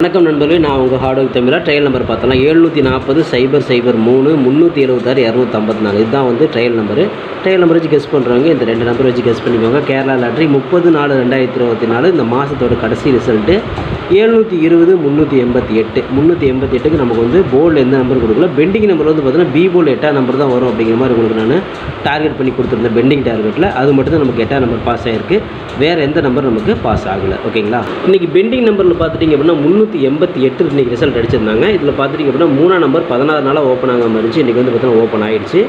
வணக்கம் நண்பர்களே நான் உங்கள் ஹார்ட் ஒர்க் தமிழாக ட்ரையல் நம்பர் பார்த்தோம்னா எழுநூற்றி நாற்பது சைபர் சைபர் மூணு முந்நூற்றி எழுபத்தாறு இரநூத்தம்பத்தி நாலு. இதுதான் வந்து ட்ரையல் நம்பரு ட்ரையல் நம்பர் வச்சு கெஸ் பண்ணுறவங்க இந்த ரெண்டு நம்பர் வச்சு கெஸ் பண்ணிக்கோங்க. கேரளா லாட்ரி முப்பது நாலு ரெண்டாயிரத்தி இருபத்தி நாலு. இந்த மாதத்தோட கடைசி ரிசல்ட்டு எழுநூற்றி இருபது முந்நூற்றி எண்பத்தி எட்டு. முந்நூற்றி எண்பத்தி எட்டுக்கு நமக்கு வந்து போர்டில் எந்த நம்பர் கொடுக்கல? பெண்டிங் நம்பர் வந்து பார்த்தீங்கன்னா பி போல் எட்டாம் நம்பர் தான் வரும் அப்படிங்கிற மாதிரி உங்களுக்கு நான் டார்கெட் பண்ணி கொடுத்துருந்தேன் பெண்டிங் டார்கெட்டில் அது மட்டும் தான் நமக்கு எட்டாம் நம்பர் பாஸ் ஆகிருக்கு வேறு எந்த நம்பர் நமக்கு பாஸ் ஆகலை. ஓகேங்களா இன்றைக்கி பெண்டிங் நம்பரில் பார்த்துட்டிங்க அப்படின்னா முந்நூற்றி எண்பத்தி எட்டு இன்றைக்கி ரிசல்ட் அடிச்சிருந்தாங்க. இதில் பார்த்துட்டிங்க அப்படின்னா மூணாம் நம்பர் பதினாறு நாளாக ஓப்பன் ஆகாமல் இருந்துச்சு. இன்றைக்கி வந்து பார்த்தீங்கன்னா ஓப்பன் ஆகிடுச்சு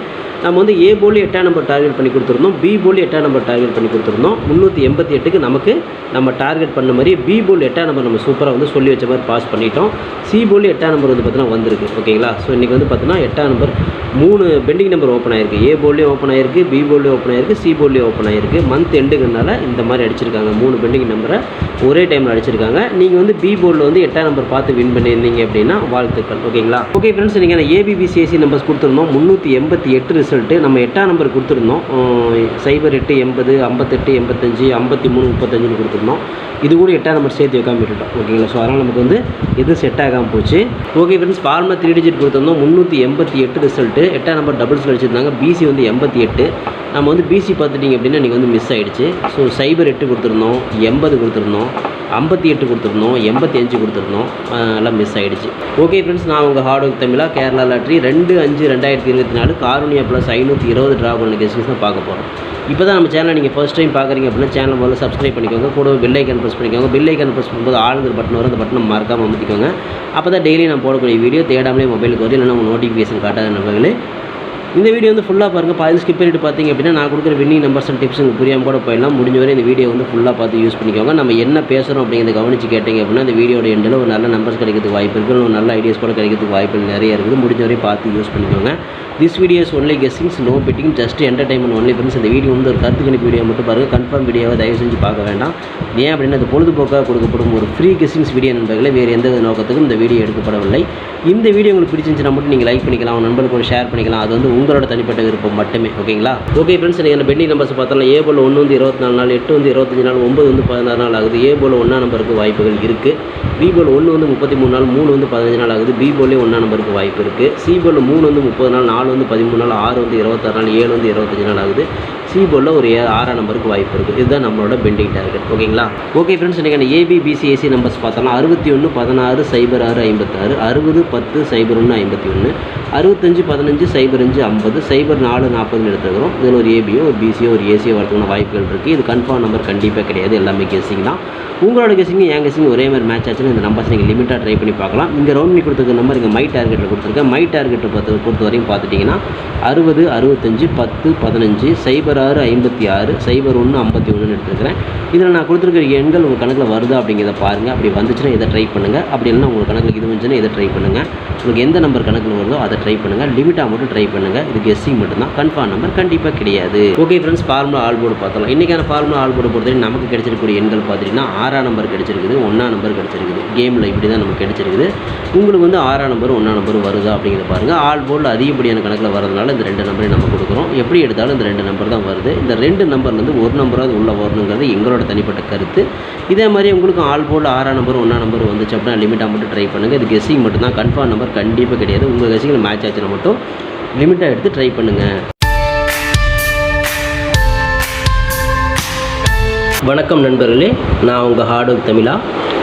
நம்ம வந்து ஏ போலி எட்டாம் நம்பர் டார்கெட் பண்ணி கொடுத்துருந்தோம். பி போலி எட்டாம் நம்பர் டார்கெட் பண்ணி கொடுத்துருந்தோம். முந்நூற்றி எண்பத்தி எட்டுக்கு நமக்கு நம்ம டார்கெட் பண்ண மாதிரி பி போல் எட்டாம் நம்பர் நம்ம சூப்பராக வந்து சொல்லி வச்ச மாதிரி பாஸ் பண்ணிட்டோம். சி போலி எட்டாம் நம்பர் வந்து பார்த்தீங்கன்னா வந்திருக்கு. ஓகேங்களா ஸோ இன்றைக்கி வந்து பார்த்தீங்கன்னா எட்டாம் நம்பர் மூணு பெண்டிங் நம்பர் ஓப்பன் ஆயிருக்கு. ஏ போலியும் ஓப்பன் ஆயிருக்கு பி போலியும் ஓப்பன் ஆயிருக்கு சி போலியும் ஓப்பன் ஆயிருக்கு. மந்த் எண்டுங்கிறனால இந்த மாதிரி அடிச்சிருக்காங்க. மூணு பெண்டிங் நம்பரை ஒரே டைமில் அடிச்சிருக்காங்க. நீங்கள் வந்து பி போர்டில் வந்து எட்டாம் நம்பர் பார்த்து வின் பண்ணியிருந்தீங்க அப்படின்னா வாழ்த்துக்கள் ஓகேங்களா? ஓகே ஃப்ரெண்ட்ஸ் நீங்கள் ஏபிபிசிஎஸ்சி நம்பர்ஸ் கொடுத்துருந்தோம். முந்நூற்றி எண்பத்தி எட்டு ரிசல்ட்டு நம்ம எட்டாம் நம்பர் கொடுத்துருந்தோம். சைபர் எட்டு எண்பது ஐம்பத்தெட்டு எண்பத்தஞ்சு ஐம்பத்தி மூணு முப்பத்தஞ்சுன்னு கொடுத்துருந்தோம். இது கூட எட்டாம் நம்பர் சேர்த்து வைக்காம விட்டுட்டோம். ஓகேங்களா? ஸோ அதனால் நமக்கு வந்து எதுவும் செட் ஆகாமல் போச்சு? ஓகே ஃப்ரெண்ட்ஸ் ஃபார்மா த்ரீ டிஜிட் கொடுத்துருந்தோம். முந்நூற்றி எண்பத்தி எட்டு ரிசல்ட்டு எட்டாம் நம்பர் டபுள்ஸ் அடிச்சிருந்தாங்க. பிசி வந்து எண்பத்தி எட்டு. நம்ம வந்து பிசி பார்த்துட்டிங்க அப்படின்னா நீங்கள் வந்து மிஸ் ஆகிடுச்சு ஸோ சைபர் எட்டு கொடுத்துருந்தோம். எண்பது கொடுத்துருந்தோம். ஐம்பத்தி எட்டு கொடுத்துருந்தோம். எண்பத்தி அஞ்சு கொடுத்துருந்தோம். ஆஹ் அதெல்லாம் மிஸ் ஆகிடுச்சு ஓகே ஃப்ரெண்ட்ஸ் நான் உங்கள் ஹார்ட் ஒர்க் தமிழா கேரளா லாட்ரி ரெண்டு அஞ்சு ரெண்டாயிரத்தி இருபத்தி நாலு காரூனியா ப்ளஸ் ஐநூற்றி இருபது ட்ரா பண்ண கெஸ்டிங்ஸ் தான் பார்க்க போகிறோம் இப்போ தான் நம்ம சேனலை நீங்கள் ஃபஸ்ட் டைம் பார்க்குறீங்க அப்படின்னா சேனல் முதல்ல சப்ஸ்கிரைப் பண்ணிக்கோங்க. கூட பெல் ஐக்கன் ப்ரெஸ் பண்ணிக்கோங்க. பெல் ஐக்கன் ப்ரெஸ் பண்ணும்போது ஆளுங்கிற பட்டன் வரும். அந்த பட்டனை மறக்காமல் அமைத்திக்கோங்க. அப்போ தான் டெய்லி நான் போடக்கூடிய வீடியோ தேடாமலே மொபைலுக்கு வரும் இல்லைன்னா உங்கள் நோட்டிஃபிகேஷன் காட்டாத நம்பர்களே இந்த வீடியோ வந்து ஃபுல்லாக பாருங்கள் பாதி ஸ்கிப் பண்ணிட்டு பார்த்தீங்க அப்படின்னா நான் கொடுக்குற வின்னிங் நம்பர்ஸ் அண்ட் டிப்ஸ் உங்களுக்கு புரியாமல் கூட போயிடலாம். முடிஞ்ச வரை இந்த வீடியோ வந்து ஃபுல்லாக பார்த்து யூஸ் பண்ணிக்கோங்க. நம்ம என்ன பேசுகிறோம் அப்படிங்கிறத கவனிச்சு கேட்டிங்க அப்படின்னா இந்த வீடியோட எண்டில் ஒரு நல்ல நம்பர்ஸ் கிடைக்கிறதுக்கு வாய்ப்பு இருக்குது ஒரு நல்ல ஐடியாஸ் கூட கிடைக்கிறதுக்கு வாய்ப்புகள் நிறைய இருக்குது. முடிஞ்ச வரை பார்த்து யூஸ் பண்ணிக்கோங்க. This videos only guessings no betting just entertainment only friends இந்த வீடியோ வந்து ஒரு கருத்து கணிப்பு வீடியோ மட்டும் பாருங்கள் கன்ஃபார்ம் வீடியோவை தயவு செஞ்சு பார்க்க வேண்டாம். ஏன் அப்படின்னா அது பொழுதுபோக்காக கொடுக்கப்படும் ஒரு ஃப்ரீ கெஸ்ஸிங்ஸ் வீடியோ நண்பர்களே. வேறு எந்த நோக்கத்துக்கும் இந்த வீடியோ எடுக்கப்படவில்லை. இந்த வீடியோ உங்களுக்கு பிடிச்சிருந்துச்சுன்னா மட்டும் நீங்கள் லைக் பண்ணிக்கலாம். உங்கள் நண்பர்களுக்கு கூட ஷேர் பண்ணிக்கலாம். அது வந்து உங்களோட தனிப்பட்ட விருப்பம் மட்டுமே ஓகேங்களா? ஓகே ஃப்ரெண்ட்ஸ் நீங்கள் பெண்டிங் நம்பர்ஸ் பார்த்தாலும் ஏ போல் ஒன்று வந்து இருபத்தி நாலு நாள் எட்டு வந்து இருபத்தஞ்சு நாள் ஒம்பது வந்து பதினாறு நாள் ஆகுது. ஏ போல் ஒன்றா நம்பருக்கு வாய்ப்புகள் இருக்குது பி போல் ஒன்று வந்து முப்பத்தி மூணு நாள் மூணு வந்து பதினஞ்சு நாள் ஆகுது. பி போலே ஒன்றா நம்பருக்கு வாய்ப்பு இருக்குது சி போல் மூணு வந்து முப்பது நாள் நாலு வந்து பதிமூணு நாள் ஆறு வந்து இருபத்தாறு நாள் ஏழு வந்து இருபத்தஞ்சு நாள் ஆகுது. சி போர்டில் ஒரு ஏ- ஆறாம் நம்பருக்கு வாய்ப்பு இருக்குது இதுதான் நம்மளோட பெண்டிங் டார்கெட் ஓகேங்களா? ஓகே ஃப்ரெண்ட்ஸ் இன்றைக்கி ஏபி பிசிஎஸ்சி நம்பர்ஸ் பார்த்தோம்னா அறுபத்தி ஒன்று பதினாறு சைபர் ஆறு ஐம்பத்தாறு அறுபது பத்து சைபர் ஒன்று ஐம்பத்தி ஒன்று அறுபத்தஞ்சு பதினஞ்சு சைபர் அஞ்சு ஐம்பது சைபர் நாலு நாற்பதுன்னு எடுத்துக்கிறோம் இதில் ஒரு ஏபியோ ஒரு பிசியோ ஒரு ஏசியோ வரதுக்கான வாய்ப்புகள் இருக்குது இது கன்ஃபார்ம் நம்பர் கண்டிப்பாக கிடையாது. எல்லாமே கெஸ்ஸிங் தான். உங்களோட கெஸ்ஸிங் என் கெஸ்ஸிங் ஒரே மாதிரி மேட்ச் ஆச்சுன்னா இந்த நம்பர்ஸ் நீங்கள் லிமிட்டாக ட்ரை பண்ணி பார்க்கலாம். இங்கே ரவுண்ட் பண்ணி கொடுத்துருக்க நம்பர் இங்கே மை டார்கெட்டில் கொடுத்துருக்கேன். மை டார்கெட்டை பொறுத்த பொறுத்த வரையும் பார்த்துட்டிங்கன்னா அறுபது அறுபத்தஞ்சு பத்து பதினஞ்சு சைபர் ஆறு ஐம்பத்தி ஆறு சைபர் ஒன்று ஐம்பத்தி ஒன்றுன்னு எடுத்துருக்கிறேன். இதில் நான் கொடுத்துருக்கிற எண்கள் உங்கள் கணக்கில் வருதா அப்படிங்கிறத பாருங்கள். அப்படி வந்துச்சுன்னா இதை ட்ரை பண்ணுங்கள். அப்படி இல்லைன்னா உங்கள் கணக்கில் இது வந்துச்சுன்னா இதை ட்ரை பண்ணுங்கள். உங்களுக்கு எந்த நம்பர் கணக்கில் வருதோ அதை ட்ரை பண்ணுங்கள். லிமிட்டாக மட்டும் ட்ரை பண்ணுங்கள். இது கெஸ்ஸிங் மட்டும்தான். கன்ஃபார்ம் நம்பர் கண்டிப்பாக கிடையாது. Okay friends formula all board பார்த்தலாம் இன்றைக்கான ஃபார்முலா ஆல் போர்டு பொறுத்தவரை நமக்கு கிடைச்சிருக்கக்கூடிய எண்கள் பார்த்தீங்கன்னா ஆறாம் நம்பர் கிடைச்சிருக்குது ஒன்றாம் நம்பர் கிடைச்சிருக்குது. கேமில் இப்படி தான் நமக்கு கிடைச்சிருக்குது. உங்களுக்கு வந்து ஆறாம் நம்பர் ஒன்றாம் நம்பர் வருதா அப்படிங்கிறத பாருங்கள். ஆல் போர்டில் அதிகப்படியான கணக்கில் வரதுனால இந்த ரெண்டு நம்பரையும் நம்ம கொடுக்குறோம். எப்படி எடுத்தாலும் இந்த ரெண்டு நம்பர் தான் வருது. இந்த ரெண்டு நம்பர்லேருந்து ஒரு நம்பராவது உள்ள வரணுங்கிறது எங்களோட தனிப்பட்ட கருத்து. இதே மாதிரி உங்களுக்கு ஆல் போல் ஆறாம் நம்பர் ஒன்றாம் நம்பர் வந்துச்சு அப்படின்னா லிமிட்டாக மட்டும் ட்ரை பண்ணுங்கள் இது கெஸ்ஸிங் மட்டும் தான் கன்ஃபார்ம் நம்பர் கண்டிப்பாக கிடையாது உங்கள் கெஸ்ஸிங்கில் மேட்ச் ஆச்சுன்னா மட்டும் லிமிட்டாக எடுத்து ட்ரை பண்ணுங்கள் வணக்கம் நண்பர்களே. நான் உங்கள் ஹார்ட் ஒர்க் தமிழா.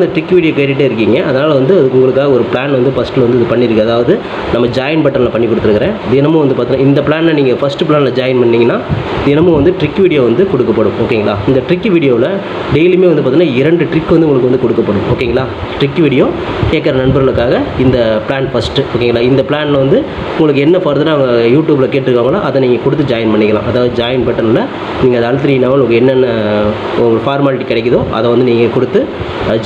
அந்த ட்ரிக் வீடியோ கேட்டுகிட்டே இருக்கீங்க. அதனால் வந்து அதுக்கு உங்களுக்காக ஒரு பிளான் வந்து ஃபஸ்ட்டில் வந்து இது பண்ணியிருக்கு. அதாவது நம்ம ஜாயின் பட்டனில் பண்ணி கொடுத்துருக்குறேன். தினமும் வந்து பார்த்தீங்கன்னா இந்த பிளானை நீங்கள் ஃபஸ்ட்டு பிளானில் ஜாயின் பண்ணீங்கன்னா தினமும் வந்து ட்ரிக் வீடியோ வந்து கொடுக்கப்படும். ஓகேங்களா இந்த ட்ரிக் வீடியோவில் டெய்லியுமே வந்து பார்த்தீங்கன்னா இரண்டு ட்ரிக் வந்து உங்களுக்கு வந்து கொடுக்கப்படும். ஓகேங்களா ட்ரிக் வீடியோ கேட்குற நண்பர்களுக்காக இந்த பிளான் ஃபஸ்ட்டு ஓகேங்களா இந்த பிளானில் வந்து உங்களுக்கு என்ன ஃபர்தராக அவங்க யூடியூப்பில் கேட்டிருக்காங்களோ அதை நீங்கள் கொடுத்து ஜாயின் பண்ணிக்கலாம். அதாவது ஜாயின் பட்டனில் நீங்கள் அதை அழுத்தினீங்கன்னா உங்களுக்கு என்னென்ன உங்களுக்கு ஃபார்மாலிட்டி கிடைக்குதோ அதை வந்து நீங்கள் கொடுத்து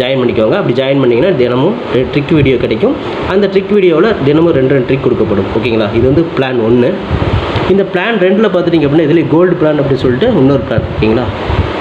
ஜாயின் பண்ணிக்கோங்க. அப்படி ஜாயின் பண்ணிங்கன்னா தினமும் ட்ரிக் வீடியோ கிடைக்கும். அந்த ட்ரிக் வீடியோவில் தினமும் ரெண்டு ரெண்டு ட்ரிக் கொடுக்கப்படும். ஓகேங்களா? இது வந்து பிளான் ஒன்று இந்த பிளான் ரெண்டில் பார்த்துட்டிங்க அப்படின்னா இதில் கோல்டு பிளான் அப்படின்னு சொல்லிட்டு இன்னொரு பிளான் ஓகேங்களா?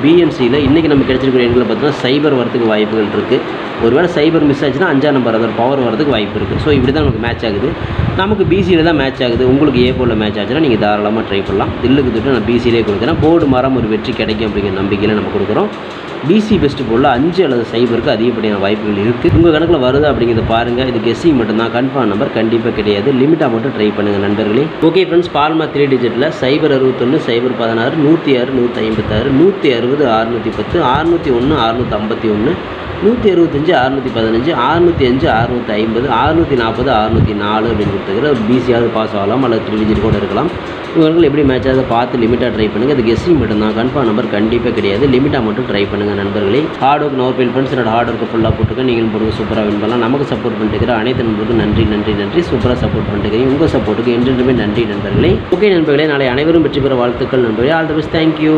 பிஎம்சியில் இன்றைக்கி நம்ம கிடைச்சிருக்கிற எண்களை பார்த்தீங்கன்னா சைபர் வரதுக்கு வாய்ப்புகள் இருக்குது ஒருவேளை சைபர் மிஸ் ஆச்சுன்னா அஞ்சாம் நம்பர் அதோட பவர் வரதுக்கு வாய்ப்பு இருக்குது ஸோ இப்படி தான் நமக்கு மேட்ச் ஆகுது. நமக்கு பிசியில் தான் மேட்ச் ஆகுது. உங்களுக்கு ஏ போல் மேட்ச் ஆச்சுன்னா நீங்கள் தாராளமாக ட்ரை பண்ணலாம். தில்லுக்கு தொட்டு நான் பிசியிலே கொடுக்குறேன். போர்டு மரம் ஒரு வெற்றி கிடைக்கும் அப்படிங்கிற நம்பிக்கையில் நம்ம கொடுக்குறோம். பிசி பெஸ்ட் போர்டில் அஞ்சு அல்லது சைபருக்கு அதிகப்படியான வாய்ப்புகள் இருக்குது உங்கள் கணக்கில் வருது அப்படிங்கிறத பாருங்கள் இது கெஸ்ஸிங் மட்டும்தான். கன்ஃபார்ம் நம்பர் கண்டிப்பாக கிடையாது. லிமிட்டாக மட்டும் ட்ரை பண்ணுங்கள் நண்பர்களே. ஓகே ஃப்ரெண்ட்ஸ் பால்மா த்ரீ டிஜிட்டில் சைபர் அறுபத்தொன்று சைபர் பதினாறு நூற்றி ஆறு நூற்றி ஐம்பத்தாறு நூற்றி அறுபது அறுநூற்றி பத்து அறுநூற்றி ஒன்று அறுநூற்றி ஐம்பத்தி ஒன்று நூற்றி அறுபத்தஞ்சு அறுநூற்றி பதினஞ்சு அறுநூற்றி அஞ்சு அறுநூற்றி ஐம்பது அறுநூற்றி நாற்பது அறுநூற்றி நாலு அப்படின்னு கொடுத்துருக்குற பிசியாவது பாஸ் ஆகலாம் அல்லது த்ரீ கூட இருக்கலாம். இவர்கள் எப்படி மேட்ச் ஆகுது பார்த்து லிமிட்டாக ட்ரை பண்ணுங்கள் அது கெஸ்ஸிங் மட்டும் தான். கன்ஃபார்ம் நம்பர் கண்டிப்பாக கிடையாது. லிமிட்டாக மட்டும் ட்ரை பண்ணுங்கள் நண்பர்களே. ஹார்ட் ஒர்க் நோர் ஃபீல் ஃப்ரெண்ட்ஸ் என்னோட ஹார்ட் ஒர்க்கு ஃபுல்லாக போட்டுக்க. நீங்களும் போடுங்க. சூப்பராக வின் பண்ணலாம். நமக்கு சப்போர்ட் பண்ணிட்டு அனைத்து நண்பர்களுக்கும் நன்றி நன்றி நன்றி. சூப்பராக சப்போர்ட் பண்ணிட்டு உங்கள் சப்போர்ட்டுக்கு என்றென்றுமே நன்றி நண்பர்களே. ஓகே நண்பர்களே நாளை அனைவரும் வெற்றி பெற வாழ்த்துக்கள் நண்பர்களே. All the best thank you